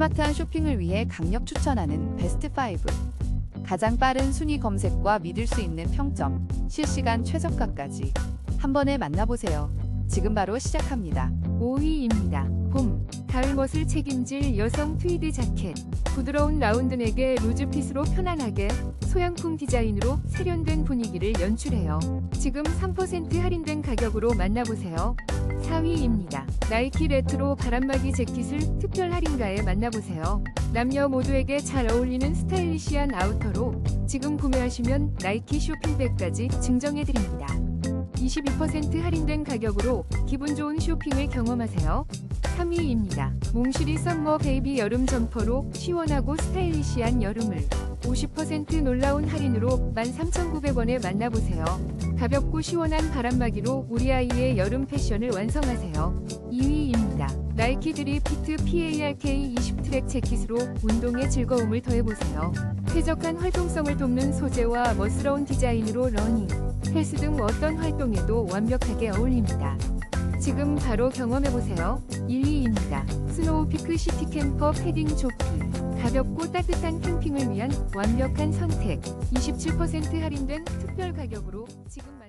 스마트한 쇼핑을 위해 강력 추천하는 베스트 5. 가장 빠른 순위 검색과 믿을 수 있는 평점, 실시간 최저가까지 한 번에 만나보세요. 지금 바로 시작합니다. 5위입니다. 봄, 가을 멋을 책임질 여성 트위드 자켓. 부드러운 라운드넥에 루즈핏으로 편안하게 소양품 디자인으로 세련된 분위기를 연출해요. 지금 3% 할인된 가격으로 만나보세요. 4위입니다. 나이키 레트로 바람막이 재킷을 특별 할인가에 만나보세요. 남녀 모두에게 잘 어울리는 스타일리시한 아우터로 지금 구매하시면 나이키 쇼핑백까지 증정해드립니다. 22% 할인된 가격으로 기분 좋은 쇼핑을 경험하세요. 3위입니다. 몽실이 썸머 베이비 여름 점퍼로 시원하고 스타일리시한 여름을 50% 놀라운 할인으로 13,900원에 만나보세요. 가볍고 시원한 바람막이로 우리 아이의 여름 패션을 완성하세요. 2위입니다. 나이키 드리피트 PARK 20 트랙 재킷으로 운동의 즐거움을 더해보세요. 쾌적한 활동성을 돕는 소재와 멋스러운 디자인으로 러닝, 헬스 등 어떤 활동에도 완벽하게 어울립니다. 지금 바로 경험해보세요. 1위입니다. 스노우피크 시티 캠퍼 패딩 조끼. 가볍고 따뜻한 캠핑을 위한 완벽한 선택. 27% 할인된 특별 가격으로 지금